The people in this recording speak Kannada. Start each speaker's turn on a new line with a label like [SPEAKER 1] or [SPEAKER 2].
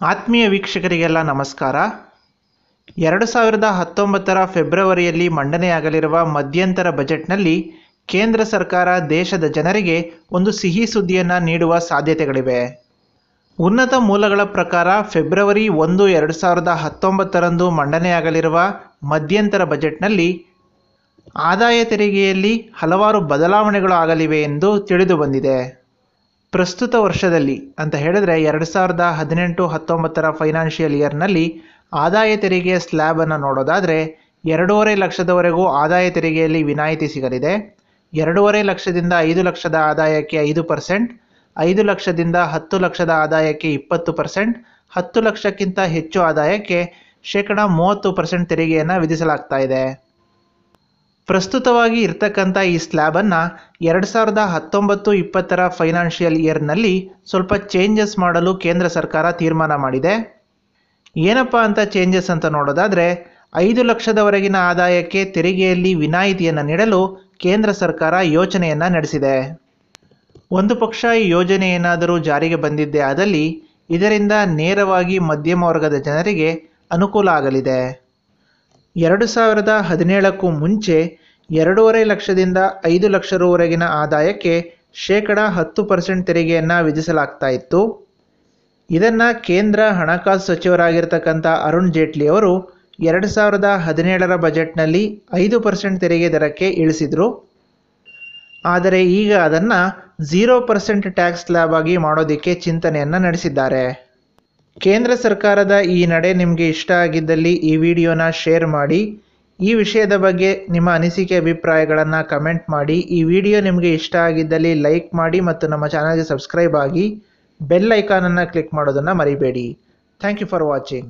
[SPEAKER 1] ಆತ್ಮೀಯ ವೀಕ್ಷಕರಿಗೆಲ್ಲ ನಮಸ್ಕಾರ. ಎರಡು ಸಾವಿರದ ಹತ್ತೊಂಬತ್ತರ ಫೆಬ್ರವರಿಯಲ್ಲಿ ಮಂಡನೆಯಾಗಲಿರುವ ಮಧ್ಯಂತರ ಬಜೆಟ್ನಲ್ಲಿ ಕೇಂದ್ರ ಸರ್ಕಾರ ದೇಶದ ಜನರಿಗೆ ಒಂದು ಸಿಹಿ ಸುದ್ದಿಯನ್ನು ನೀಡುವ ಸಾಧ್ಯತೆಗಳಿವೆ. ಉನ್ನತ ಮೂಲಗಳ ಪ್ರಕಾರ ಫೆಬ್ರವರಿ ಒಂದು, ಎರಡು ಸಾವಿರದ ಹತ್ತೊಂಬತ್ತರಂದು ಮಂಡನೆಯಾಗಲಿರುವ ಮಧ್ಯಂತರ ಬಜೆಟ್ನಲ್ಲಿ ಆದಾಯ ತೆರಿಗೆಯಲ್ಲಿ ಹಲವಾರು ಬದಲಾವಣೆಗಳು ಆಗಲಿವೆ ಎಂದು ತಿಳಿದು ಬಂದಿದೆ. ಪ್ರಸ್ತುತ ವರ್ಷದಲ್ಲಿ ಅಂತ ಹೇಳಿದ್ರೆ ಎರಡು ಸಾವಿರದ ಹದಿನೆಂಟು ಹತ್ತೊಂಬತ್ತರ ಫೈನಾನ್ಷಿಯಲ್ ಇಯರ್ನಲ್ಲಿ ಆದಾಯ ತೆರಿಗೆ ಸ್ಲ್ಯಾಬನ್ನು ನೋಡೋದಾದರೆ ಎರಡೂವರೆ ಲಕ್ಷದವರೆಗೂ ಆದಾಯ ತೆರಿಗೆಯಲ್ಲಿ ವಿನಾಯಿತಿ ಸಿಗಲಿದೆ. ಎರಡೂವರೆ ಲಕ್ಷದಿಂದ ಐದು ಲಕ್ಷದ ಆದಾಯಕ್ಕೆ ಐದು ಪರ್ಸೆಂಟ್, ಐದು ಲಕ್ಷದಿಂದ ಹತ್ತು ಲಕ್ಷದ ಆದಾಯಕ್ಕೆ ಇಪ್ಪತ್ತು ಪರ್ಸೆಂಟ್, ಹತ್ತು ಲಕ್ಷಕ್ಕಿಂತ ಹೆಚ್ಚು ಆದಾಯಕ್ಕೆ ಶೇಕಡ ಮೂವತ್ತು ಪರ್ಸೆಂಟ್ ತೆರಿಗೆಯನ್ನು ವಿಧಿಸಲಾಗ್ತಾ ಇದೆ. ಪ್ರಸ್ತುತವಾಗಿ ಇರ್ತಕ್ಕಂಥ ಈ ಸ್ಲ್ಯಾಬನ್ನು ಎರಡು ಸಾವಿರದ ಹತ್ತೊಂಬತ್ತು ಇಪ್ಪತ್ತರ ಫೈನಾನ್ಷಿಯಲ್ ಇಯರ್ನಲ್ಲಿ ಸ್ವಲ್ಪ ಚೇಂಜಸ್ ಮಾಡಲು ಕೇಂದ್ರ ಸರ್ಕಾರ ತೀರ್ಮಾನ ಮಾಡಿದೆ. ಏನಪ್ಪ ಅಂತ ಚೇಂಜಸ್ ಅಂತ ನೋಡೋದಾದರೆ, ಐದು ಲಕ್ಷದವರೆಗಿನ ಆದಾಯಕ್ಕೆ ತೆರಿಗೆಯಲ್ಲಿ ವಿನಾಯಿತಿಯನ್ನು ನೀಡಲು ಕೇಂದ್ರ ಸರ್ಕಾರ ಯೋಚನೆಯನ್ನು ನಡೆಸಿದೆ. ಒಂದು ಪಕ್ಷ ಈ ಯೋಜನೆ ಏನಾದರೂ ಜಾರಿಗೆ ಬಂದಿದ್ದೇ ಆದಲ್ಲಿ ಇದರಿಂದ ನೇರವಾಗಿ ಮಧ್ಯಮ ವರ್ಗದ ಜನರಿಗೆ ಅನುಕೂಲ ಆಗಲಿದೆ. ಎರಡು ಸಾವಿರದ ಹದಿನೇಳಕ್ಕೂ ಮುಂಚೆ ಎರಡೂವರೆ ಲಕ್ಷದಿಂದ ಐದು ಲಕ್ಷ ರೂವರೆಗಿನ ಆದಾಯಕ್ಕೆ ಶೇಕಡ ಹತ್ತು ಪರ್ಸೆಂಟ್ ತೆರಿಗೆಯನ್ನು ವಿಧಿಸಲಾಗ್ತಾ ಇತ್ತು. ಇದನ್ನು ಕೇಂದ್ರ ಹಣಕಾಸು ಸಚಿವರಾಗಿರ್ತಕ್ಕಂಥ ಅರುಣ್ ಜೇಟ್ಲಿ ಅವರು ಎರಡು ಸಾವಿರದ ಹದಿನೇಳರ ಬಜೆಟ್ನಲ್ಲಿ ಐದು ಪರ್ಸೆಂಟ್ ತೆರಿಗೆ ದರಕ್ಕೆ ಇಳಿಸಿದರು. ಆದರೆ ಈಗ ಅದನ್ನು ಝೀರೋ ಪರ್ಸೆಂಟ್ ಟ್ಯಾಕ್ಸ್ ಸ್ಲ್ಯಾಬ್ ಆಗಿ ಮಾಡೋದಕ್ಕೆ ಚಿಂತನೆಯನ್ನು ನಡೆಸಿದ್ದಾರೆ. ಕೇಂದ್ರ ಸರ್ಕಾರದ ಈ ನಡೆ ನಿಮಗೆ ಇಷ್ಟ ಆಗಿದ್ದಲ್ಲಿ ಈ ವಿಡಿಯೋನ ಶೇರ್ ಮಾಡಿ. ಈ ವಿಷಯದ ಬಗ್ಗೆ ನಿಮ್ಮ ಅನಿಸಿಕೆ ಅಭಿಪ್ರಾಯಗಳನ್ನು ಕಮೆಂಟ್ ಮಾಡಿ. ಈ ವಿಡಿಯೋ ನಿಮಗೆ ಇಷ್ಟ ಆಗಿದ್ದಲ್ಲಿ ಲೈಕ್ ಮಾಡಿ ಮತ್ತು ನಮ್ಮ ಚಾನಲ್ಗೆ ಸಬ್ಸ್ಕ್ರೈಬ್ ಆಗಿ ಬೆಲ್ ಐಕಾನನ್ನು ಕ್ಲಿಕ್ ಮಾಡೋದನ್ನು ಮರಿಬೇಡಿ. Thank you for watching.